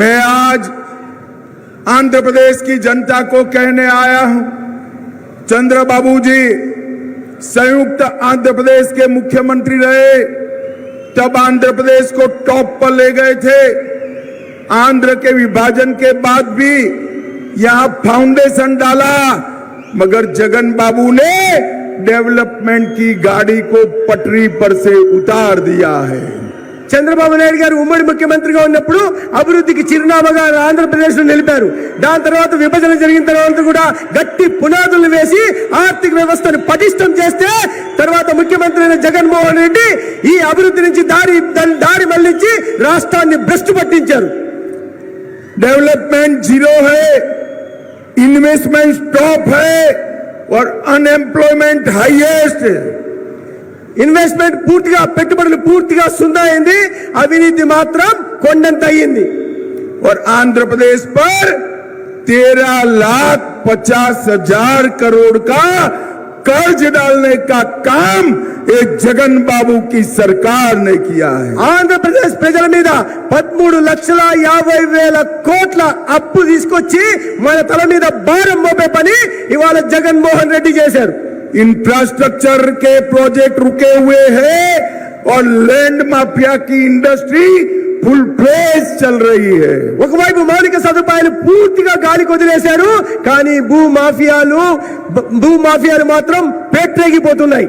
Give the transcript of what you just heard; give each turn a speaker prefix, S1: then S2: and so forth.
S1: मैं आज आंध्र प्रदेश की जनता को कहने आया हूँ। चंद्र बाबू जी संयुक्त आंध्र प्रदेश के मुख्यमंत्री रहे। तब आंध्र प्रदेश को टॉप पर ले गए थे। आंध्र के विभाजन के बाद भी यहाँ फाउंडेशन डाला, मगर जगन बाबू ने डेवलपमेंट की गाड़ी को पटरी पर से उतार दिया है।
S2: చంద్రబాబు నాయుడు గారు ఉమ్మడి ముఖ్యమంత్రిగా ఉన్నప్పుడు అభివృద్ధికి చిరునామాగా ఆంధ్రప్రదేశ్ లో నిలిపారు దాని తర్వాత విభజన జరిగిన తర్వాత కూడా గట్టి పునాదులు వేసి ఆర్థిక వ్యవస్థను పటిష్టం చేస్తే తర్వాత ముఖ్యమంత్రి అయిన జగన్మోహన్ రెడ్డి ఈ అభివృద్ధి నుంచి దారి దాని దారి మళ్లించి రాష్ట్రాన్ని భ్రష్టు పట్టించారు
S1: डेवलपमेंट जीरो है इन्वेस्टमेंट टॉप है और अनएम्प्लॉयमेंट हाईएस्ट है
S2: ఇన్వెస్ట్మెంట్ పూర్తిగా పెట్టుబడులు పూర్తిగా సున్నా అయింది అవినీతి మాత్రం కొండంత అయ్యింది
S1: और आंध्र प्रदेश पर तेरह लाख पचास हजार करोड़ का कर्ज डालने का काम एक जगन बाबू की सरकार ने किया है
S2: ఆంధ్రప్రదేశ్ ప్రజల మీద పదమూడు లక్షల యాభై వేల కోట్ల అప్పు తీసుకొచ్చి మన తల మీద భారం మోపే పని ఇవాళ జగన్మోహన్ రెడ్డి చేశారు
S1: इंफ्रास्ट्रक्चर के प्रोजेक्ट रुके हुए हैं और लैंड माफिया की इंडस्ट्री फुल फ्लेज चल रही है
S2: ఒకవైపు మౌలిక సదుపాయాలు పూర్తిగా గాలికి వదిలేశారు కానీ భూ మాఫియాలు భూ మాఫియాలు మాత్రం పేట్రేగిపోతున్నాయి